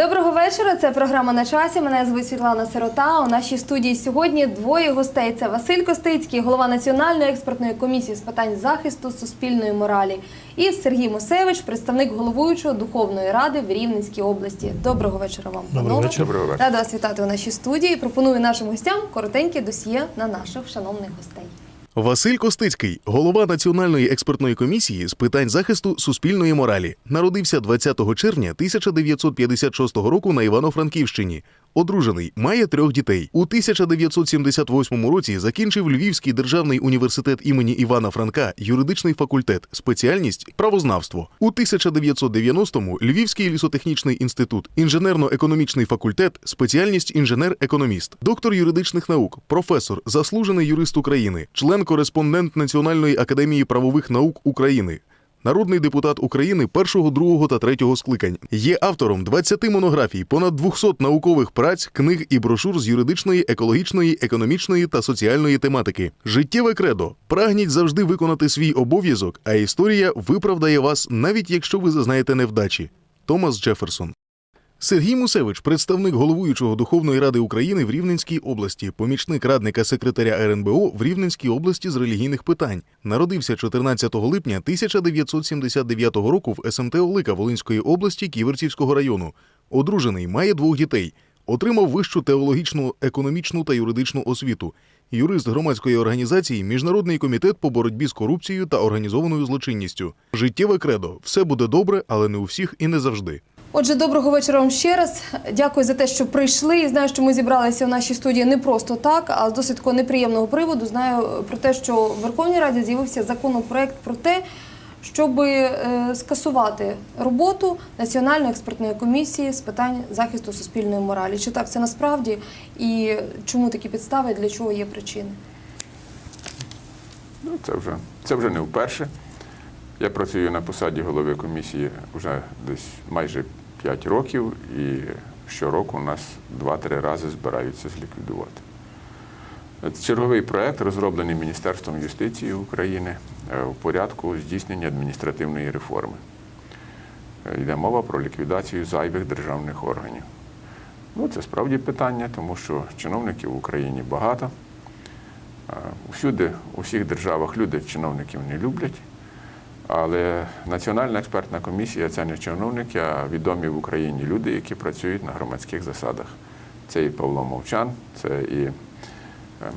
Доброго вечора. Це програма на часі. Мене звуть Світлана Сирота. У нашій студії сьогодні двоє гостей. Це Василь Костицький, голова Національної експертної комісії з питань захисту суспільної моралі, і Сергій Мусевич, представник головуючого Духовної ради в Рівненській області. Доброго вечора вам. Доброго панове. вечора. Доброго вечора. Рада вас вітати у нашій студії. Пропоную нашим гостям коротеньке досьє на наших шановних гостей. Василь Костицький, голова Національної експертної комісії з питань захисту суспільної моралі, народився 20 червня 1956 року на Івано-Франківщині. Одружений, має трьох дітей. У 1978 році закінчив Львівський державний університет імені Івана Франка, юридичний факультет, спеціальність правознавство. У 1990-му Львівський лісотехнічний інститут, інженерно-економічний факультет, спеціальність інженер-економіст, доктор юридичних наук, професор, заслужений юрист України, член-кореспондент Національної академії правових наук України. Народний депутат України першого, другого та третього скликань є автором 20 монографій, понад 200 наукових праць, книг і брошур з юридичної, екологічної, економічної та соціальної тематики. Життєве кредо прагніть завжди виконати свій обов'язок, а історія виправдає вас, навіть якщо ви зазнаєте невдачі. Томас Джеферсон. Сергій Мусевич, представник головуючого Духовної ради України в Рівненській області, помічник радника секретаря РНБО в Рівненській області з релігійних питань, народився 14 липня 1979 року в СМТ Олика Волинської області Ківерцівського району. Одружений, має двох дітей. Отримав вищу теологічну, економічну та юридичну освіту. Юрист громадської організації Міжнародний комітет по боротьбі з корупцією та організованою злочинністю. Життєве кредо все буде добре, але не у всіх і не завжди. Отже, доброго вечора вам ще раз. Дякую за те, що прийшли. І знаю, що ми зібралися у нашій студії не просто так, а з досить такого неприємного приводу. Знаю про те, що в Верховній Раді з'явився законопроект про те, щоб е, скасувати роботу Національної експертної комісії з питань захисту суспільної моралі. Чи так це насправді і чому такі підстави, для чого є причини? Ну, це вже це вже не вперше. Я працюю на посаді голови комісії вже десь майже 5 років, і щороку у нас 2-3 рази збираються зліквідувати. Черговий проект, розроблений Міністерством юстиції України е, у порядку здійснення адміністративної реформи. Е, Йде мова про ліквідацію зайвих державних органів. Ну, це справді питання, тому що чиновників в Україні багато. Е, Усюди, у всіх державах люди чиновників не люблять. Але Національна експертна комісія це не чиновники, а відомі в Україні люди, які працюють на громадських засадах. Це і Павло Мовчан, це і е,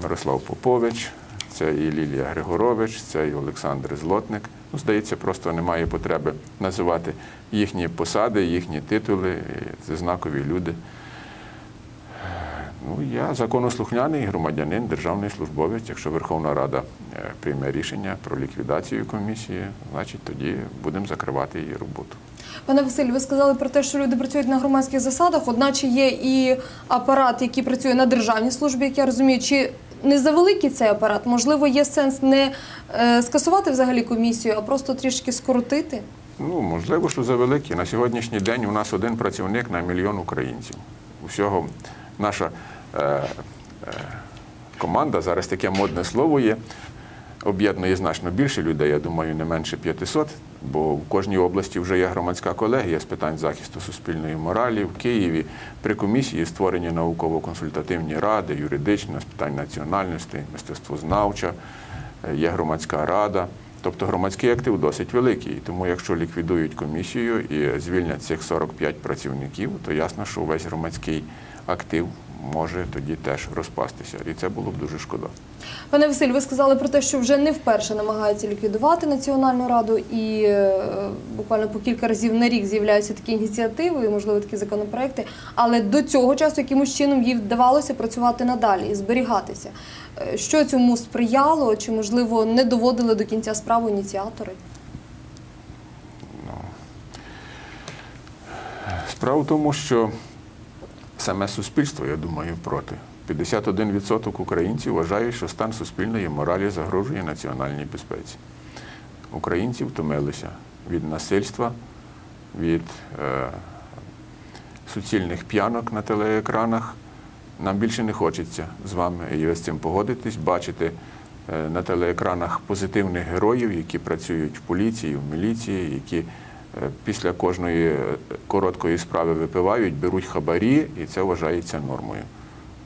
Мирослав Попович, це і Лілія Григорович, це і Олександр Злотник. Ну, здається, просто немає потреби називати їхні посади, їхні титули. Це знакові люди. Ну, я законослухняний громадянин, державний службовець. Якщо Верховна Рада е, прийме рішення про ліквідацію комісії, значить тоді будемо закривати її роботу. Пане Василь, ви сказали про те, що люди працюють на громадських засадах, одначе є і апарат, який працює на державній службі, як я розумію. Чи не завеликий цей апарат? Можливо, є сенс не е, скасувати взагалі комісію, а просто трішки скоротити? Ну, можливо, що завеликі. На сьогоднішній день у нас один працівник на мільйон українців. Усього наша команда, зараз таке модне слово є, об'єднує значно більше людей, я думаю, не менше 500, бо в кожній області вже є громадська колегія з питань захисту суспільної моралі. В Києві при комісії створені науково-консультативні ради, юридична, з питань національності, мистецтвознавча, е, є громадська рада. Тобто громадський актив досить великий. Тому якщо ліквідують комісію і звільнять цих 45 працівників, то ясно, що увесь громадський актив може тоді теж розпастися. І це було б дуже шкода. Пане Василь, ви сказали про те, що вже не вперше намагаються ліквідувати Національну раду, і е, буквально по кілька разів на рік з'являються такі ініціативи, і, можливо, такі законопроекти. Але до цього часу якимось чином їй вдавалося працювати надалі і зберігатися. Е, Що цьому сприяло, чи можливо не доводили до кінця справу ініціатори? Справа в тому, що саме суспільство, я думаю, проти. 51% українців вважають, що стан суспільної моралі загрожує національній безпеці. Українці втомилися від насильства, від е, суцільних п'янок на телеекранах. Нам більше не хочеться з вами, і з цим погодитесь, бачити е, на телеекранах позитивних героїв, які працюють в поліції, в міліції, які після кожної е, короткої справи випивають, беруть хабарі, і це вважається нормою.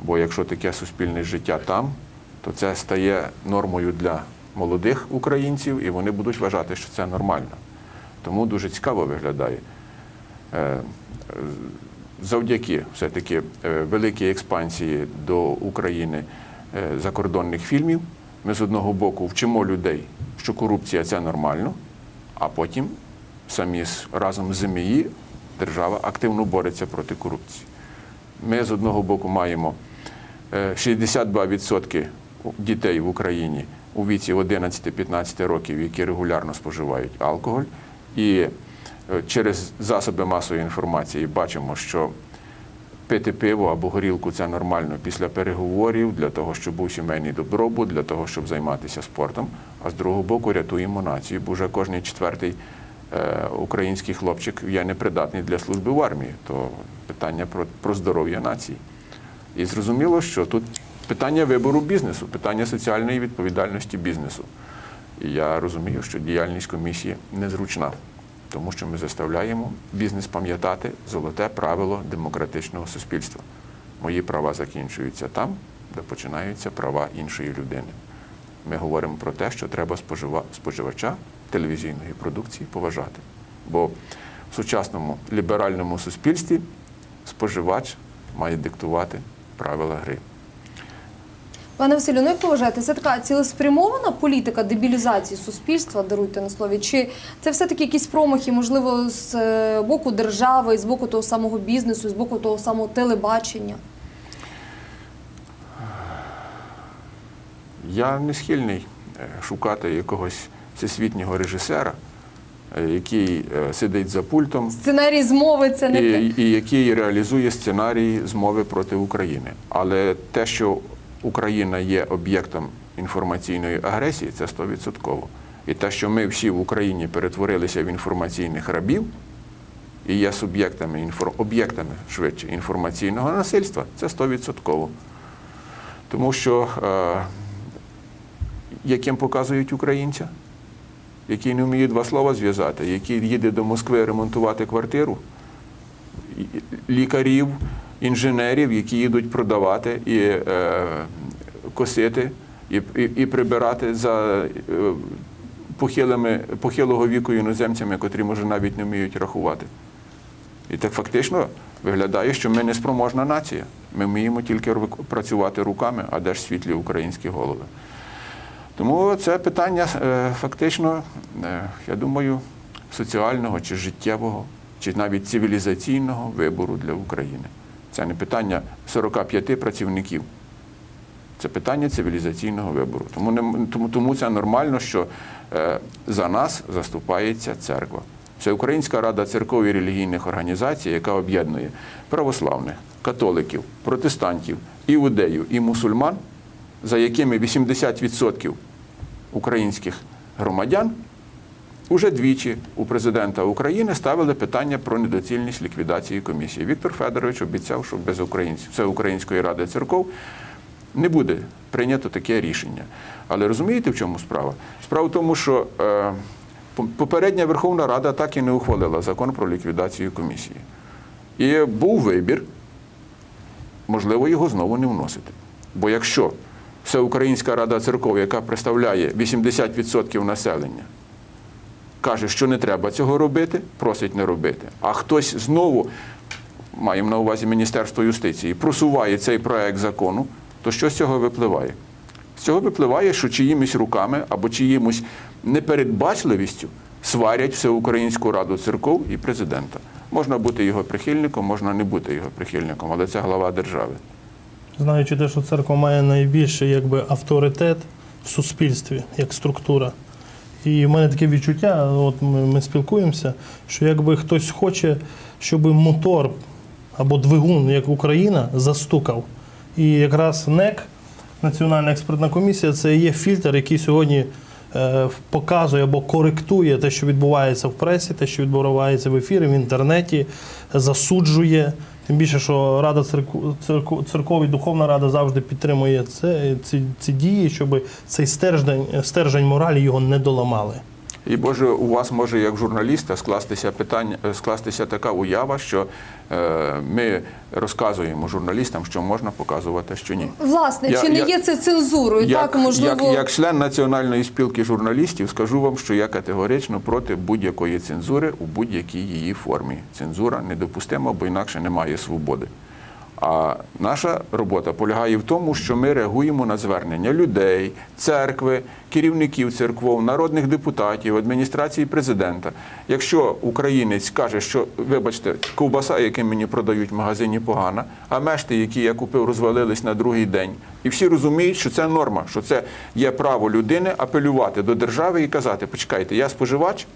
Бо якщо таке суспільне життя там, то це стає нормою для молодих українців, і вони будуть вважати, що це нормально. Тому дуже цікаво виглядає. Е, е, Завдяки все-таки е, великій експансії до України е, закордонних фільмів, ми з одного боку вчимо людей, що корупція це нормально, а потім самі разом з ЗМІ держава активно бореться проти корупції. Ми з одного боку маємо е, 62% дітей в Україні у віці 11-15 років, які регулярно споживають алкоголь. І е, через засоби масової інформації бачимо, що пити пиво або горілку це нормально після переговорів, для того, щоб був сімейний добробут, для того, щоб займатися спортом. А з другого боку рятуємо націю, бо вже кожний четвертий е, український хлопчик є непридатний для служби в армії. То питання про, про здоров'я нації. І зрозуміло, що тут питання вибору бізнесу, питання соціальної відповідальності бізнесу. І я розумію, що діяльність комісії незручна, тому що ми заставляємо бізнес пам'ятати золоте правило демократичного суспільства. Мої права закінчуються там, де починаються права іншої людини. Ми говоримо про те, що треба спожива- споживача телевізійної продукції поважати. Бо в сучасному ліберальному суспільстві споживач має диктувати правила гри. Пане Василю, ну як ви вважаєте, це така цілеспрямована політика дебілізації суспільства, даруйте на слові, чи це все-таки якісь промахи, можливо, з е, боку держави, з боку того самого бізнесу, з боку того самого телебачення? Я не схильний е, шукати якогось всесвітнього режисера, е, який е, сидить за пультом Сценарій змови це не і, і який реалізує сценарії змови проти України. Але те, що Україна є об'єктом інформаційної агресії, це 100%. І те, що ми всі в Україні перетворилися в інформаційних рабів і є суб'єктами інфор... об'єктами швидше інформаційного насильства, це 100%. Тому що е, яким показують українця, який не вміє два слова зв'язати, який їде до Москви ремонтувати квартиру, лікарів, інженерів, які їдуть продавати і е, косити, і, і, і прибирати за е, похилими, похилого віку іноземцями, котрі, може, навіть не вміють рахувати. І так фактично виглядає, що ми не спроможна нація. Ми вміємо тільки працювати руками, а де ж світлі українські голови. Тому це питання е, фактично, е, я думаю, соціального чи життєвого, чи навіть цивілізаційного вибору для України. Це не питання 45 працівників. Це питання цивілізаційного вибору. Тому, не, тому, тому це нормально, що е, за нас заступається церква. Всеукраїнська рада церков і релігійних організацій, яка об'єднує православних, католиків, протестантів, іудеїв і мусульман, за якими 80% українських громадян Уже двічі у президента України ставили питання про недоцільність ліквідації комісії. Віктор Федорович обіцяв, що без українців Всеукраїнської ради церков не буде прийнято таке рішення. Але розумієте, в чому справа? Справа в тому, що е, попередня Верховна Рада так і не ухвалила закон про ліквідацію комісії. І був вибір, можливо, його знову не вносити. Бо якщо Всеукраїнська рада церков, яка представляє 80% населення, каже, що не треба цього робити, просить не робити. А хтось знову, маємо на увазі Міністерство юстиції, просуває цей проект закону, то що з цього випливає? З цього випливає, що чиїмось руками або чиїмось непередбачливістю сварять Всеукраїнську раду церков і президента. Можна бути його прихильником, можна не бути його прихильником, але це глава держави. Знаючи те, що церква має найбільший якби, авторитет в суспільстві як структура. І в мене таке відчуття, от ми, ми спілкуємося, що якби хтось хоче, щоб мотор або двигун, як Україна, застукав. І якраз НЕК, Національна експертна комісія, це є фільтр, який сьогодні е, показує або коректує те, що відбувається в пресі, те, що відбувається в ефірі, в інтернеті, засуджує. Тим більше, що Рада церков, церков, церков і Духовна Рада завжди підтримує це, ці, ці дії, щоб цей стержень, стержень моралі його не доламали. І Боже, у вас може як журналіста скластися питання, е, скластися така уява, що е, ми розказуємо журналістам, що можна показувати, що ні. Власне, Я- чи не я- є це цензурою? Як, так, можливо, як, як член Національної спілки журналістів скажу вам, що я категорично проти будь-якої цензури у будь-якій її формі. Цензура недопустима, бо інакше немає свободи. А наша робота полягає в тому, що ми реагуємо на звернення людей, церкви, керівників церков, народних депутатів, адміністрації президента. Якщо українець каже, що вибачте, ковбаса, яку мені продають в магазині, погана, а мешти, які я купив, розвалились на другий день, і всі розуміють, що це норма, що це є право людини апелювати до держави і казати: почекайте, я споживач,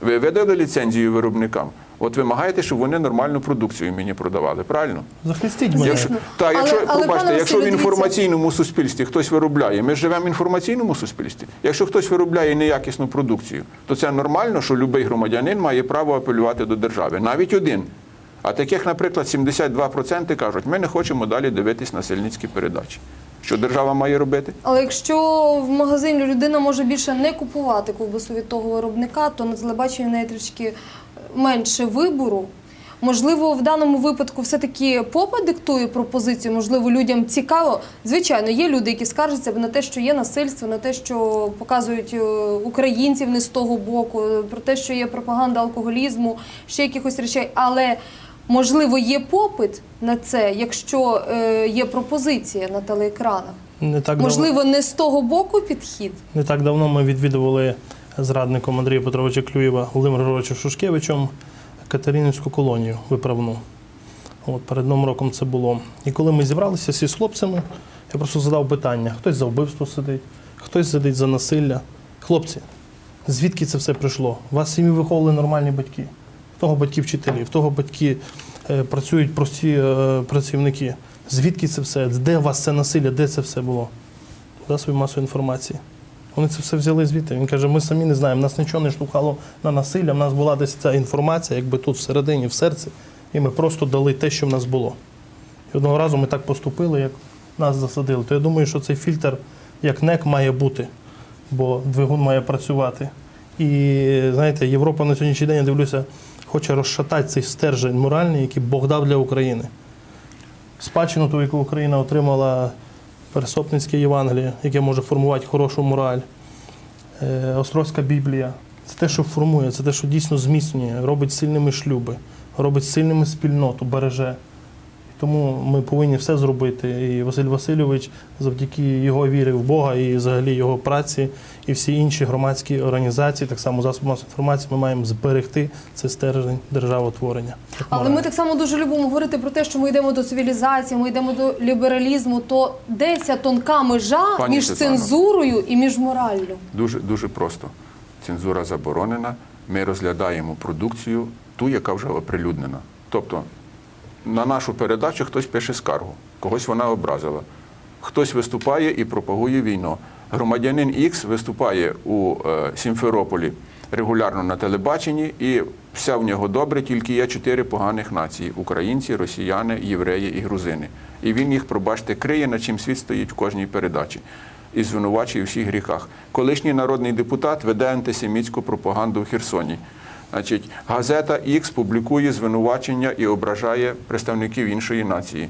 ви видали ліцензію виробникам. От вимагаєте, щоб вони нормальну продукцію мені продавали, правильно? Захистіть мене. Якщо, та, якщо, Але- але, пробачте, якщо в інформаційному суспільстві хтось виробляє, ми живемо в інформаційному суспільстві. Якщо хтось виробляє неякісну продукцію, то це нормально, що будь-який громадянин має право апелювати до держави. Навіть один. А таких, наприклад, 72% кажуть, ми не хочемо далі дивитись насильницькі передачі. Що держава має робити? Але якщо в магазині людина може більше не купувати ковбасу від того виробника, то на телебаченні в неї трішки менше вибору. Можливо, в даному випадку все-таки попа диктує пропозицію, можливо, людям цікаво. Звичайно, є люди, які скаржаться на те, що є насильство, на те, що показують е, українців не з того боку, е, про те, що є пропаганда алкоголізму, ще якихось речей. Але можливо є попит на це, якщо е, є пропозиція на телеекранах. Не так давно- не з того боку підхід. Не так давно ми відвідували з радником Андрія Петровича Клюєва Володимиром Григоровичем Шушкевичем Катеринівську колонію виправну. От перед новим роком це було. І коли ми зібралися всі з хлопцями, я просто задав питання: хтось за вбивство сидить, хтось сидить за насилля. Хлопці, звідки це все прийшло? У вас сім'ї виховували нормальні батьки. Того батьки вчителі, в того батьки е, працюють прості е, працівники. Звідки це все? Де у вас це насилля? Де це все було? засобів масової інформації. Вони це все взяли звідти. Він каже, ми самі не знаємо, нас нічого не штовхало на насилля, в нас була десь ця інформація, якби тут всередині, в серці, і ми просто дали те, що в нас було. І одного разу ми так поступили, як нас засадили. То я думаю, що цей фільтр, як НЕК, має бути, бо двигун має працювати. І знаєте, Європа на сьогоднішній день, я дивлюся, хоче розшатати цей стержень моральний, який Бог дав для України. Спадщину ту, яку Україна отримала Пересопницьке Євангеліє, яке може формувати хорошу мораль, Е, Острозька Біблія. Це те, що формує, це те, що дійсно зміцнює, робить сильними шлюби, робить сильними спільноту, береже. Тому ми повинні все зробити. І Василь Васильович, завдяки його віри в Бога і взагалі його праці, і всі інші громадські організації, так само засоби масової інформації, ми маємо зберегти цей стержень державотворення. Але ми так само дуже любимо говорити про те, що ми йдемо до цивілізації, ми йдемо до лібералізму. То де ця тонка межа Пані між Світлано. цензурою і між мораллю? Дуже, дуже просто. Цензура заборонена. Ми розглядаємо продукцію, ту, яка вже оприлюднена. Тобто на нашу передачу хтось пише скаргу, когось вона образила. Хтось виступає і пропагує війну. Громадянин Ікс виступає у е, Сімферополі регулярно на телебаченні, і все в нього добре, тільки є чотири поганих нації: українці, росіяни, євреї і грузини. І він їх, пробачте, криє, на чим світ стоїть в кожній передачі і звинувачує у всіх гріхах. Колишній народний депутат веде антисемітську пропаганду в Херсоні. Значить, газета X публікує звинувачення і ображає представників іншої нації.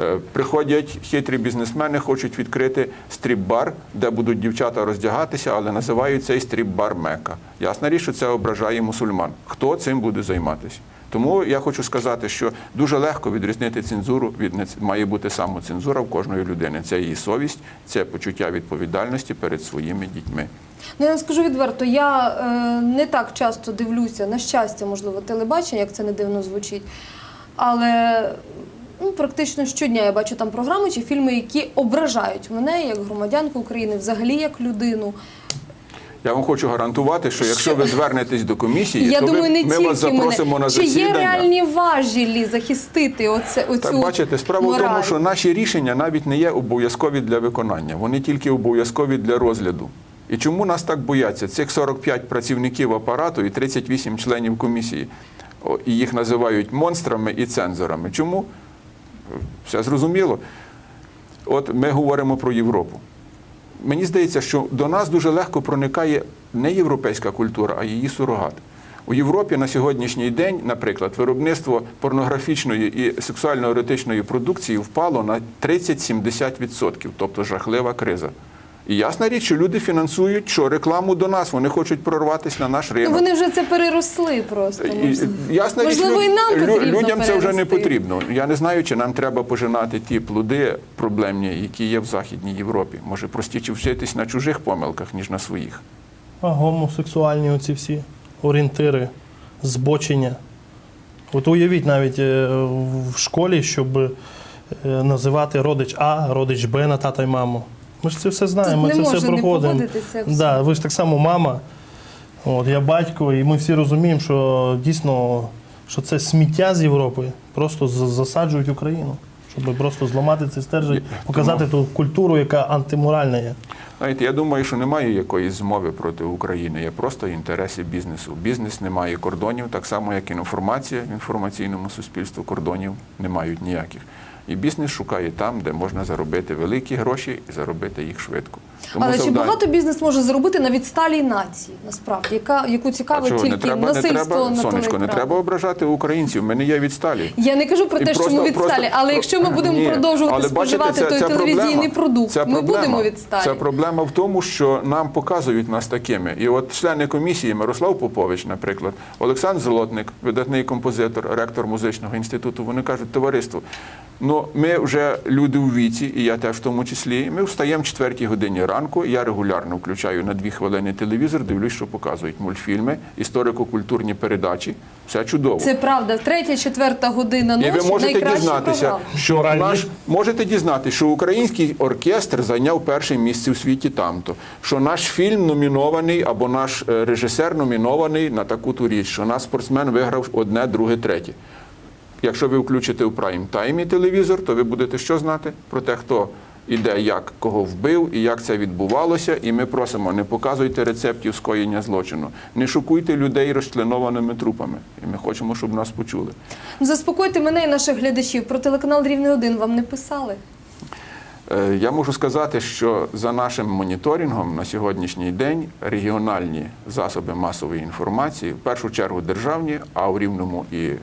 Е, Приходять хитрі бізнесмени, хочуть відкрити стріп-бар, де будуть дівчата роздягатися, але називають цей стріп-бар Мека. Ясна річ, що це ображає мусульман. Хто цим буде займатися? Тому я хочу сказати, що дуже легко відрізнити цензуру від має бути самоцензура в кожної людини. Це її совість, це почуття відповідальності перед своїми дітьми. Ну, я вам скажу відверто, я е, не так часто дивлюся, на щастя, можливо, телебачення, як це не дивно звучить. Але ну, практично щодня я бачу там програми чи фільми, які ображають мене як громадянку України, взагалі як людину. Я вам хочу гарантувати, що якщо ви звернетесь до комісії, я то думаю, ви, не ми вас запросимо мене. на Чи є реальні важілі захистити оце, оцю Так, бачите, справа в тому, що наші рішення навіть не є обов'язкові для виконання, вони тільки обов'язкові для розгляду. І чому нас так бояться? Цих 45 працівників апарату і 38 членів комісії. І їх називають монстрами і цензорами. Чому? Все зрозуміло. От ми говоримо про Європу. Мені здається, що до нас дуже легко проникає не європейська культура, а її сурогат. У Європі на сьогоднішній день, наприклад, виробництво порнографічної і сексуально-еротичної продукції впало на 30-70%, тобто жахлива криза. І ясна річ, що люди фінансують що рекламу до нас, вони хочуть прорватися на наш Ну, ринок. вони вже це переросли просто. І, ясна річ, і нам потрібно людям це вже не потрібно. Я не знаю, чи нам треба пожинати ті плоди проблемні, які є в Західній Європі. Може, простіше вчитись на чужих помилках, ніж на своїх. А гомосексуальні оці всі орієнтири, збочення. От уявіть навіть е, в школі, щоб е, називати родич А, родич Б на тата й маму. Ми ж це все знаємо, ми не це все можна не проходимо. погодитися. Да, ви ж так само мама, от, я батько, і ми всі розуміємо, що дійсно що це сміття з Європи просто з- засаджують Україну, щоб просто зламати цей стержень, показати ту культуру, яка антиморальна є. Знаєте, я думаю, що немає якоїсь змови проти України, є просто інтереси бізнесу. Бізнес не має кордонів, так само, як і інформація в інформаційному суспільстві кордонів не мають ніяких. І бізнес шукає там, де можна заробити великі гроші і заробити їх швидко. Але чи багато бізнес може зробити на відсталій нації, насправді, яка, яку А цікавить чого, тільки не треба, не насильство треба, на сонечко, не треба ображати українців. Ми не є відсталі. Я не кажу про І те, що просто- ми відсталі, просто- але якщо ми будемо Ні, продовжувати але бачите, споживати той телевізійний проблема. продукт, ми проблема. будемо відсталі. Це проблема в тому, що нам показують нас такими. І от члени комісії Мирослав Попович, наприклад, Олександр Золотник, видатний композитор, ректор музичного інституту, вони кажуть, товариство. Ну, ми вже люди у віці, і я теж в тому числі. Ми встаємо в четвертій годині ранку. І Я регулярно включаю на дві хвилини телевізор, дивлюсь, що показують мультфільми, історико-культурні передачі. Все чудово. Це правда. Третя, четверта година І ви можете дізнатися, що наш можете дізнатися, що український оркестр зайняв перше місце у світі там-то, що наш фільм номінований або наш е, режисер номінований на таку ту річ, що наш спортсмен виграв одне, друге, третє. Якщо ви включите у прайм-таймі телевізор, то ви будете що знати про те, хто іде, як кого вбив і як це відбувалося. І ми просимо, не показуйте рецептів скоєння злочину, не шокуйте людей розчленованими трупами. І ми хочемо, щоб нас почули. Ну, Заспокойте мене і наших глядачів. Про телеканал Рівний 1 вам не писали. Е, Я можу сказати, що за нашим моніторингом на сьогоднішній день регіональні засоби масової інформації, в першу чергу державні, а в рівному і е,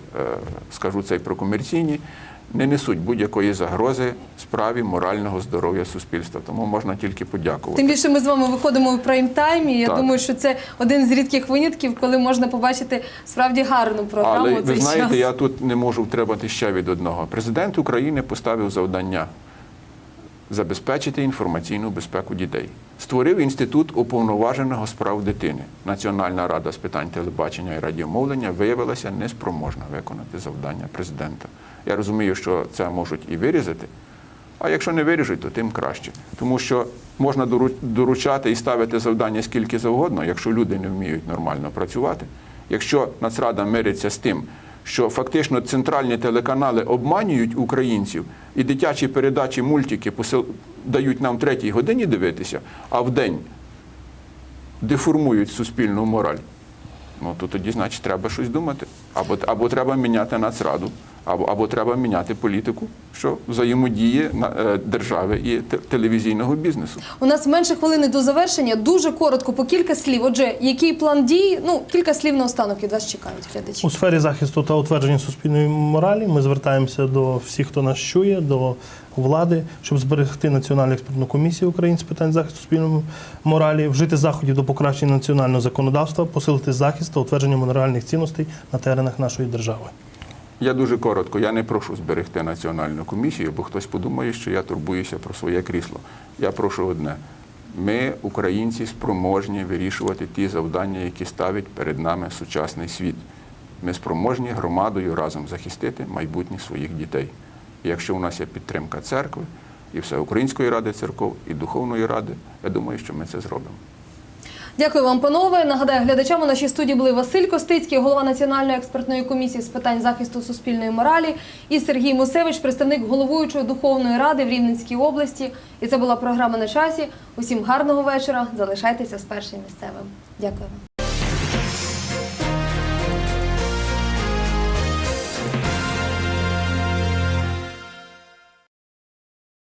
скажу це й про комерційні, не несуть будь-якої загрози справі морального здоров'я суспільства. Тому можна тільки подякувати. Тим більше ми з вами виходимо в прайм-таймі. Я Так. думаю, що це один з рідких винятків, коли можна побачити справді гарну програму. Але цей ви знаєте, час. я тут не можу втримати ще від одного. Президент України поставив завдання забезпечити інформаційну безпеку дітей. Створив інститут уповноваженого справ дитини. Національна рада з питань телебачення і радіомовлення виявилася неспроможна виконати завдання президента. Я розумію, що це можуть і вирізати. А якщо не виріжуть, то тим краще. Тому що можна доручати і ставити завдання скільки завгодно, якщо люди не вміють нормально працювати. Якщо Нацрада мириться з тим, що фактично центральні телеканали обманюють українців і дитячі передачі, мультики дають нам третій годині дивитися, а в день деформують суспільну мораль. Ну то тоді, значить, треба щось думати. Або, або треба міняти нацраду, або, або треба міняти політику, що взаємодіє на, е, держави і те- телевізійного бізнесу. У нас менше хвилини до завершення. Дуже коротко, по кілька слів. Отже, який план дій? Ну, кілька слів на останок від вас чекають глядачі. У сфері захисту та утвердження суспільної моралі ми звертаємося до всіх, хто нас чує, до влади, щоб зберегти Національну експертну комісію України з питань захисту суспільної моралі, вжити заходів до покращення національного законодавства, посилити захист та утвердження моральних цінностей на теренах нашої держави. Я дуже коротко, я не прошу зберегти національну комісію, бо хтось подумає, що я турбуюся про своє крісло. Я прошу одне. Ми, українці, спроможні вирішувати ті завдання, які ставить перед нами сучасний світ. Ми спроможні громадою разом захистити майбутнє своїх дітей. І якщо у нас є підтримка церкви, і Всеукраїнської ради церков, і Духовної ради, я думаю, що ми це зробимо. Дякую вам, панове. Нагадаю, глядачам у нашій студії були Василь Костицький, голова Національної експертної комісії з питань захисту суспільної моралі, і Сергій Мусевич, представник головуючої духовної ради в Рівненській області. І це була програма на часі. Усім гарного вечора. Залишайтеся з першим місцевим. Дякую. вам.